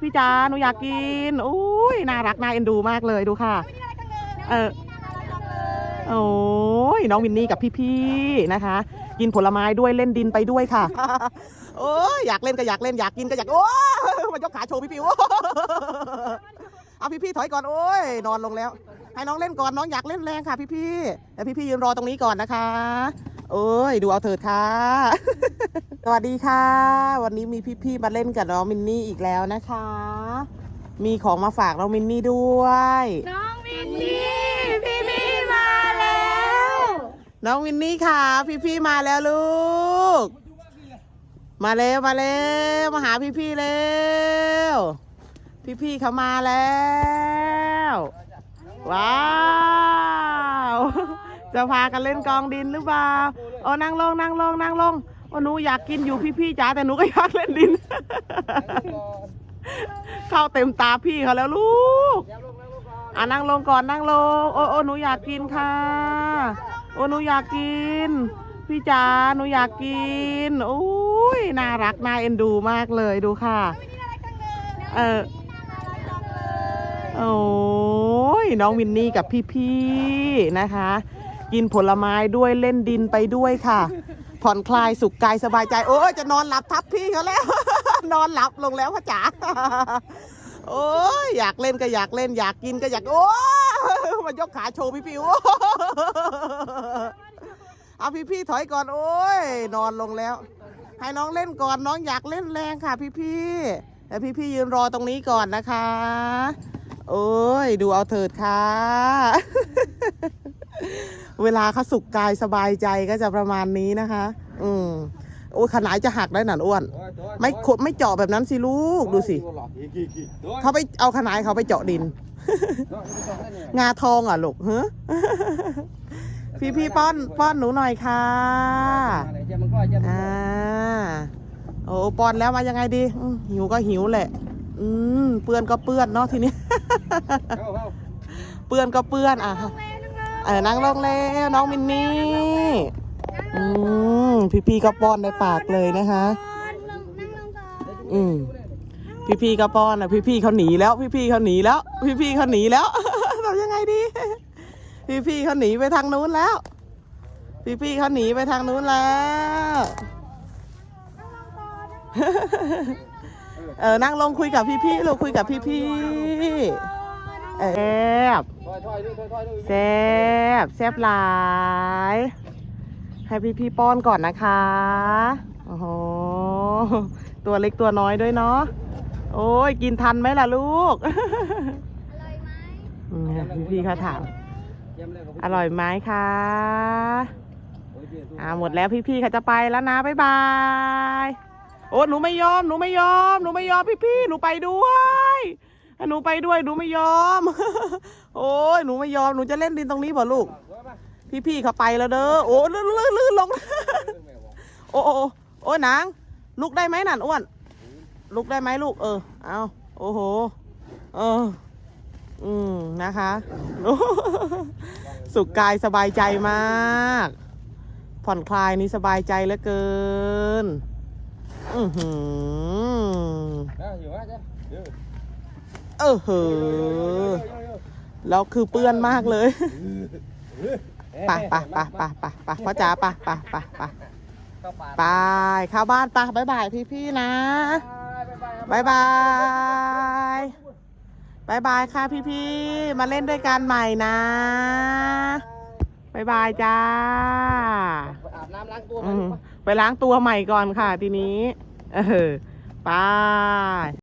พี่จ๋าหนูอยากกินอุ้ยน่ารักน่าเอ็นดูมากเลยดูค่ะ เออโอ้ยน้องวินนี่กับพี่ๆนะคะ กินผลไม้ด้วยเล่นดินไปด้วยค่ะ โอ้ยอยากเล่นก็อยากเล่นอยากกินก็อยากโอ้ยมายกขาโชว์พี่ๆโอ้ยเอาพี่ๆถอยก่อนโอ้ยนอนลงแล้ว ให้น้องเล่นก่อนน้องอยากเล่นแรงค่ะ พี่ๆแต่พี่ๆยืนรอตรงนี้ก่อนนะคะ โอ้ยดูเอาเถิดค่ะ สวัสดีค่ะ วันนี้มีพี่ๆมาเล่นกับน้องมินนี่อีกแล้วนะคะ มีของมาฝากน้องมินนี่ด้วย น้องมินนี่พี่พี่มาแล้ว น้องวินนี่ค่ะ พี่ๆมาแล้วลูก มาเร็วมาเร็วมาหาพี่ๆเร็วพี่ๆเขามาแล้วว้าว จะพากันเล่นกองดินหรือเปล่าโอ้นั่งลงนั่งลงนั่งลงโอ้หนูอยากกินอยู่พี่ๆจ๋าแต่หนูก็อยากเล่นดิน เข้าเต็มตาพี่เขาแล้วลูกอะนั่งลงก่อนนั่งลง โอ้โอ้หนูอยากกินค่ะ โอ้หนูอยากกิน พี่จ๋าหนูอยากกินโอ้ยน่ารักน่าเอ็นดูมากเลยดูค่ะ เออโอ้ยน้องวินนี่กับพี่ๆนะคะ กินผลไม้ด้วยเล่นดินไปด้วยค่ะ ผ่อนคลายสุขกายสบายใจ โอ้จะนอนหลับทับพี่เขาแล้ว นอนหลับลงแล้วพ่อจ๋าโอ้ยอยากเล่นก็อยากเล่น อยากกินก็อยากโอ้ยมายกขาโชว์พี่พี่โอ้เอาพี่พี่ถอยก่อนโอ้ยนอนลงแล้ว ให้น้องเล่นก่อนน้องอยากเล่นแรงค่ะ พี่พี่แต่พี่พี่ยืนรอตรงนี้ก่อนนะคะ โอ้ยดูเอาเถิดค่ะ เวลาเขาสุขกายสบายใจก็จะประมาณนี้นะคะ อืมโอ้ยขนาดจะหักได้หนันอ้วน ไม่ขดไม่เจาะแบบนั้นสิลูกดูสิเขาไปเอาขนายเขาไปเจาะดิน งาทองอะลูกเฮ้พี่พี่ๆป้อนป้อนหนูหน่อยค่ะอ่าโอ้ป้อนแล้วมายังไงดีหิวก็หิวแหละ อืมเปื้อนก็เปื้อนเนาะทีนี้เปื้อนก็เปื้อนอะ เออนั่งลงแล้วน้องมินนี่อืมพี่พี่ๆก็ป้อนในปากเลยนะคะ อืมพี่พี่ๆก็ป้อนอะพี่พี่ๆเขาหนีแล้ว พี่พี่ๆเขาหนีแล้วพี่พี่ๆเขาหนีแล้วทำยังไงดี พี่พี่ๆเขาหนีไปทางนู้นแล้วพี่พี่ๆเขาหนีไปทางนู้นแล้วเออนั่งลงคุยกับพี่พี่ๆลูกคุยกับพี่พี่ๆเออ แซบแซบหลาย ให้พี่พี่ป้อนก่อนนะคะ โอ้โห ตัวเล็กตัวน้อยด้วยเนาะ โอ้ย กินทันไหมล่ะลูก อร่อยไหมพี่พี่เขาถาม อร่อยไหมคะอ่าหมดแล้วพี่พี่เขาจะไปแล้วนะ บ๊ายบาย โอ้หนูไม่ยอม หนูไม่ยอม หนูไม่ยอมพี่พี่หนูไปด้วย อะหนูไปด้วยหนูไม่ยอม โอ้ยหนูไม่ยอมหนูจะเล่นดินตรงนี้เปล่าลูก พี่ๆเขาไปแล้วเด้อโอ้ลื่นลื่นลื่นลงโอ้โอ้โอ้โอ้ยนางลุกได้ไหมนั่นอ้วนลุกได้ไหมลูกเออเอาโอ้โหเออ อืมนะคะสุขกายสบายใจมาก ผ่อนคลายนี่สบายใจเหลือเกิน อือหือ เออเหอแล้วคือเปื้อนมากเลยไปไปไปไปไปไปพ่อจ๋าไปไปไปไปไปเข้าบ้านไปบายบายพี่พี่ๆนะบายบายบายบายค่ะพี่พี่ๆมาเล่นด้วยกันใหม่นะบายบายจ้าอาบน้ำล้างตัวอืมไปล้างตัวใหม่ก่อนค่ะทีนี้ เออไป